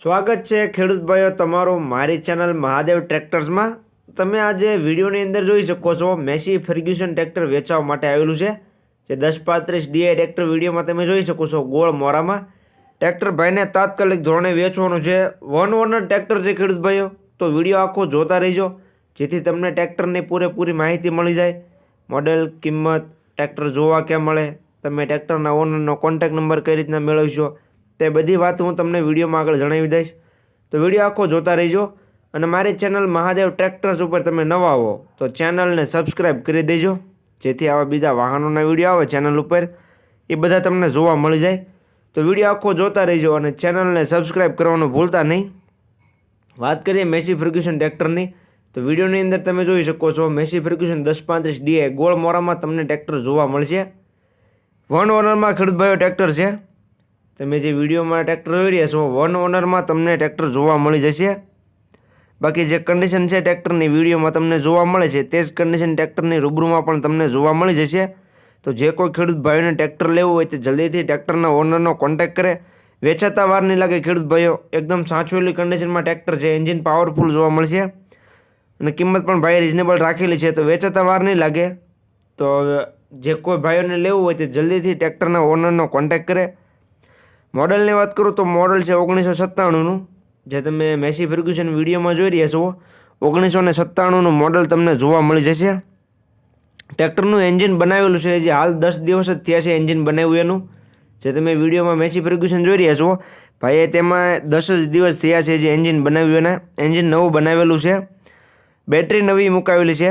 સ્વાગત છે ખેડૂત ભાઈઓ તમારું મારી ચેનલ મહાદેવ ટ્રેક્ટર્સમાં. તમે આજે વિડીયોની અંદર જોઈ શકો છો મેસી ફર્ગ્યુસન ટ્રેક્ટર વેચવા માટે આવેલું છે. જે દસ પાંત્રીસ ડીઆઈ ટ્રેક્ટર વિડીયોમાં તમે જોઈ શકો છો ગોળ મોરામાં. ટ્રેક્ટર ભાઈને તાત્કાલિક ધોરણે વેચવાનું છે. વન ઓનર ટ્રેક્ટર છે ખેડૂત ભાઈઓ. તો વીડિયો આખો જોતા રહીજો. જેથી તમને ટ્રેક્ટરની પૂરેપૂરી માહિતી મળી જાય. મોડેલ, કિંમત, ટ્રેક્ટર જોવા ક્યાં મળે, તમે ટ્રેક્ટરના ઓનરનો કોન્ટેક નંબર કઈ રીતના મેળવશો તે બધી વાત હું તમને વિડીયોમાં આગળ જણાવી દઈશ. તો વીડિયો આખો જોતા રહીજો અને મારી ચેનલ મહાદેવ ટ્રેક્ટર્સ ઉપર તમે નવા હો તો ચેનલને સબસ્ક્રાઈબ કરી દેજો. જેથી આવા બીજા વાહનોના વીડિયો આવે ચેનલ ઉપર. એ બધા તમને જોવા મળી જાય. તો વીડિયો આખો જોતા રહીજો અને ચેનલને સબસ્ક્રાઈબ કરવાનું ભૂલતા નહીં. વાત કરીએ મેસી ફર્ગ્યુસન ટ્રેક્ટરની. તો વિડીયોની અંદર તમે જોઈ શકો છો મેસી ફર્ગ્યુસન દસ પાંત્રીસ ડીએ ગોળ મોરામાં તમને ટ્રેક્ટર જોવા મળશે. વન ઓનરમાં ખેડૂતભાઈઓ ટ્રેક્ટર છે. તમે જે વિડીયોમાં ટ્રેક્ટર જોઈ રહ્યા છો વન ઓનરમાં તમને ટ્રેક્ટર જોવા મળી જશે. બાકી જે કન્ડિશન છે ટ્રેક્ટરની વિડીયોમાં તમને જોવા મળે છે, તે જ કન્ડિશન ટ્રેક્ટરની રૂબરૂમાં પણ તમને જોવા મળી જશે. તો જે કોઈ ખેડૂત ભાઈઓને ટ્રેક્ટર લેવું હોય તે જલ્દીથી ટ્રેક્ટરના ઓનરનો કોન્ટેક્ટ કરે. વેચાતા વાર નહીં લાગે ખેડૂત ભાઈઓ, એકદમ સાચવેલી કન્ડિશનમાં ટ્રેક્ટર છે એન્જિન પાવરફુલ જોવા મળશે. અને કિંમત પણ ભાઈ રિઝનેબલ રાખેલી છે, તો વેચાતા વાર નહીં લાગે. તો જે કોઈ ભાઈઓને લેવું હોય તે જલ્દીથી ટ્રેક્ટરના ઓનરનો કોન્ટેક્ટ કરે. મોડલની વાત કરું તો મોડલ છે ઓગણીસો સત્તાણુંનું, જે તમે મેસી ફર્ગ્યુસન વિડીયોમાં જોઈ રહ્યા છો. ઓગણીસો ને સત્તાણુંનું મોડલ તમને જોવા મળી જશે. ટ્રેક્ટરનું એન્જિન બનાવેલું છે જે હાલ દસ દિવસ જ થયા છે એન્જિન બનાવ્યું એનું. જે તમે વિડીયોમાં મેસી ફર્ગ્યુસન જોઈ રહ્યા છો, ભાઈએ તેમાં દસ જ દિવસ થયા છે જે એન્જિન બનાવ્યું એના. એન્જિન નવું બનાવેલું છે. બેટરી નવી મુકાવેલી છે.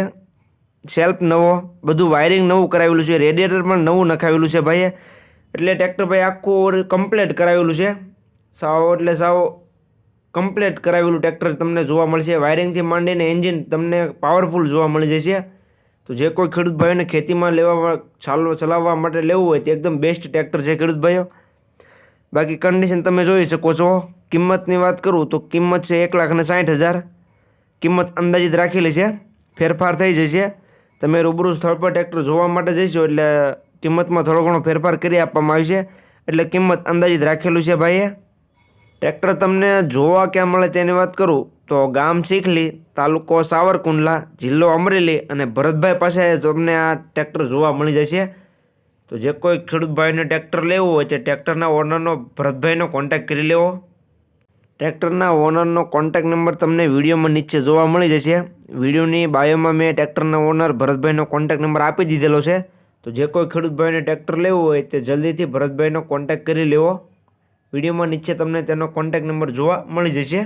સેલ્ફ નવો, બધું વાયરિંગ નવું કરાવેલું છે. રેડિયેટર પણ નવું નખાવેલું છે ભાઈએ. એટલે ટ્રેક્ટરભાઈ આખું કમ્પ્લેટ કરાવેલું છે. સાવ એટલે સાવ કમ્પ્લેટ કરાવેલું ટ્રેક્ટર તમને જોવા મળશે. વાયરિંગથી માંડીને એન્જિન તમને પાવરફુલ જોવા મળી જશે. તો જે કોઈ ખેડૂત ભાઈઓને ખેતીમાં લેવા ચાલવા, ચલાવવા માટે લેવું હોય તે એકદમ બેસ્ટ ટ્રેક્ટર છે ખેડૂત ભાઈઓ બાકી કન્ડિશન તમે જોઈ શકો છો. કિંમતની વાત કરું તો કિંમત છે એક લાખ ને સાઠ હજાર. કિંમત અંદાજિત રાખેલી છે. ફેરફાર થઈ જશે. તમે રૂબરૂ સ્થળ પર ટ્રેક્ટર જોવા માટે જઈશો એટલે કિંમતમાં થોડો ઘણો ફેરફાર કરી આપવામાં આવશે એટલે કિંમત અંદાજિત રાખેલું છે ભાઈએ. ટ્રેક્ટર તમને જોવા ક્યાં મળે તેની વાત કરું તો ગામ શીખલી તાલુકો સાવરકુંડલા, જિલ્લો અમરેલી અને ભરતભાઈ પાસે તમને આ ટ્રેક્ટર જોવા મળી જશે. તો જે કોઈ ખેડૂત ભાઈને ટ્રેક્ટર લેવું હોય તે ટ્રેક્ટરના ઓનરનો ભરતભાઈનો કોન્ટેક્ટ કરી લેવો. ટ્રેક્ટરના ઓનરનો કોન્ટેક્ટ નંબર તમને વિડીયોમાં નીચે જોવા મળી જશે. વિડીયોની બાયોમાં મેં ટ્રેક્ટરના ઓનર ભરતભાઈનો કોન્ટેક્ટ નંબર આપી દીધેલો છે. તો જે કોઈ ખેડૂત ભાઈને ટ્રેક્ટર લેવું હોય તે જલ્દીથી ભરતભાઈનો કોન્ટેક્ટ કરી લેવો. વિડીયોમાં નીચે તમને તેનો કોન્ટેક્ટ નંબર જોવા મળી જશે.